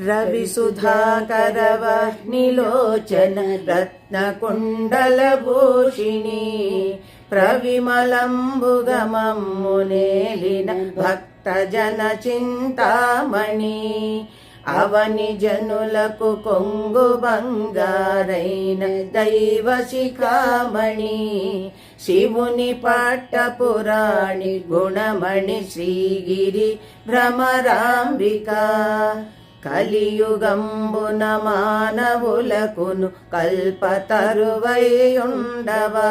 रविसुधाकरवह्निलोचन रत्नकुण्डलभूषिणी ప్రవిమలంబుగమమ్మునేలిన భక్తజన చింతామణి అవని జనులకు కొంగు బంగారైన దైవ శిఖామణి శివుని పట్టపురాణి గుణమణి శ్రీగిరి భ్రమరాంబిక కలియుగంబున మానవులకును కల్పతరువై ఉండవా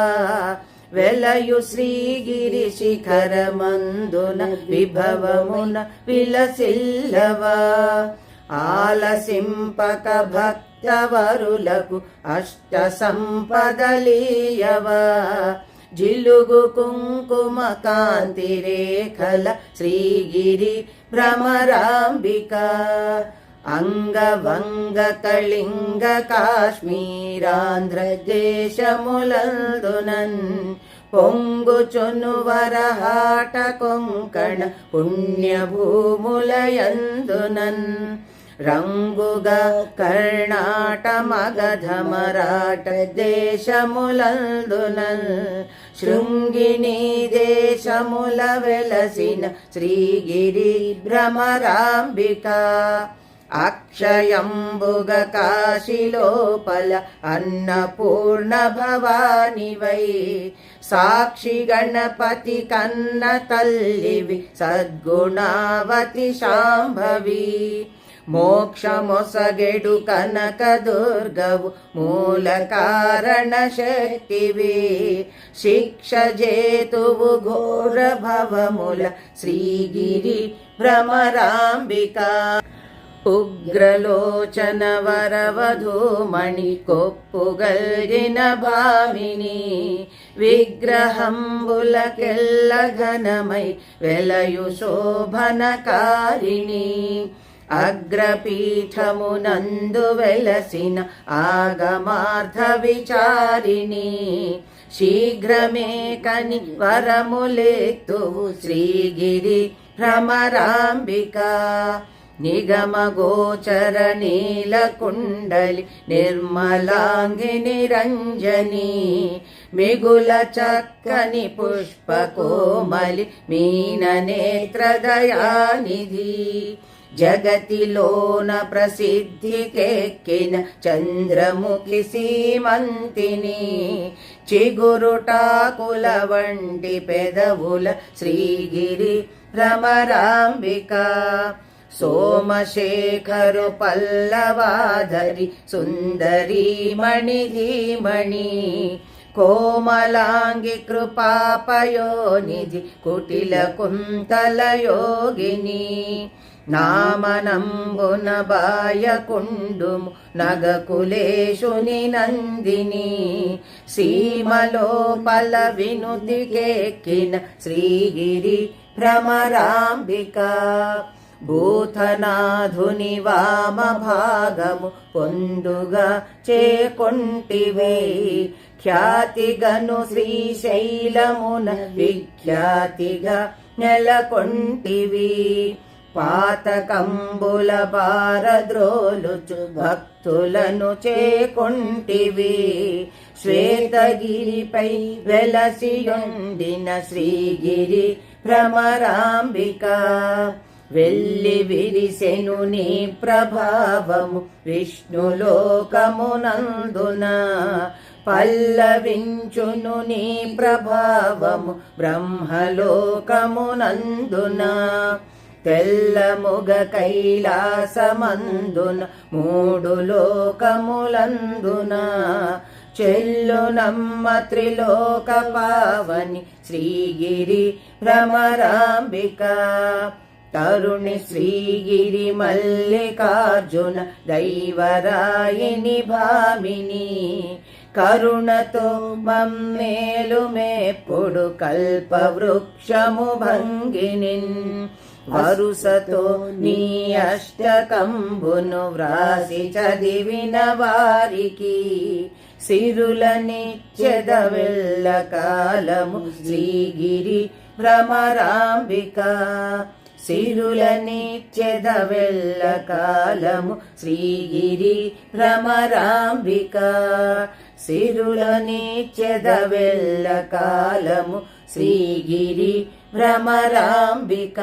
వెలయు శ్రీగిరి శిఖరమందున విభవమున విలసిల్లవా? ఆలసింపక భక్తవరులకు అష్ట సంపదలీయవా జిలుగు కుంకుమ కాంతి రేఖల శ్రీగిరి భ్రమరాంబిక? అంగవంగ కళింగ కాశ్మీరాంధ్ర దేశములందునన్ వరహాట కొంకణ పుణ్యభూములయందునన్. రంగుగా కర్ణాట మగధ మరాఠ దేశములందునల్ శృంగిణి దేశముల వెలసిన శ్రీగిరి భ్రమరాంబిక. అక్షయంబుగ కాశిలోపల అన్నపూర్ణ భవానివై సాక్షి గణపతి కన్న తల్లివి సద్గుణావతి శాంభవి. మోక్షమొసగెడు కనక దుర్గవు మూల కారణ శక్తివి శిక్ష జేతువు ఘోర భవముల శ్రీగిరి భ్రమరాంబిక. ఉగ్రలోచన వరవధూమణి కొప్పుగల్గిన భామిని విగ్రహంబులకెల్ల ఘనమై వెలయు శోభనకారిణి. అగ్రపీఠమునందు వెలసిన ఆగమార్థ విచారిణి. శీఘ్రమే కని వరములేతువు శ్రీగిరి భ్రమరాంబిక. నిగమగోచర నీలకుండలి నీల కుండలి నిర్మలాంగి నిరంజని మిగుల చక్కని పుష్ప కోమలి మీన నేత్రదయానిధి జగతిలోన ప్రసిద్ధికెక్కిన చంద్రముఖి సీమంతిని చిగురుటాకుల వంటి పెదవుల శ్రీగిరి రమరాంబికా. సోమశేఖరు పల్లవాధరి సుందరీ మణిధీమణి కోమలాంగి కృపాపయోనిధి కుటిల కుంతల యోగిని నామనంబున బాయకుండుము నగకులేశుని నందిని భూతనాధుని వామ భాగము పొందుగా చేకొంటివే. ఖ్యాతిగను శ్రీశైలమున విఖ్యాతిగా నెలకొంటివి. పాతకంబుల పారద్రోలుచు భక్తులను చేకొంటివి. శ్వేతగిరిపై వెలసియుండిన శ్రీగిరి భ్రమరాంబిక. వెళ్ళి విరిసెను నీ ప్రభావము విష్ణులోకమునందున. పల్లవించును నీ ప్రభావము బ్రహ్మలోకమునందున. తెల్లముగ కైలాసమందున మూడు లోకములందున. చెల్లునమ్మ త్రిలోక పావని శ్రీగిరి భ్రమరాంబిక తరుణి శ్రీగిరి మల్లికార్జున దైవరాయిని భామిని కరుణతో మమ్మేలు మేప్పుడు కల్పవృక్షము భంగినిన్ వరుసతో నీ అష్టకంబును వ్రాసి చదివిన వారికి సిరుల వెళ్ళ కాలము శ్రీగిరి భ్రమరాంబిక సిరులనిచ్చెద వెళ్ళ కాలము శ్రీగిరి భ్రమరాంబిక. సిరులనిచ్చెద వెళ్ళ కాలము శ్రీగిరి భ్రమరాంబిక.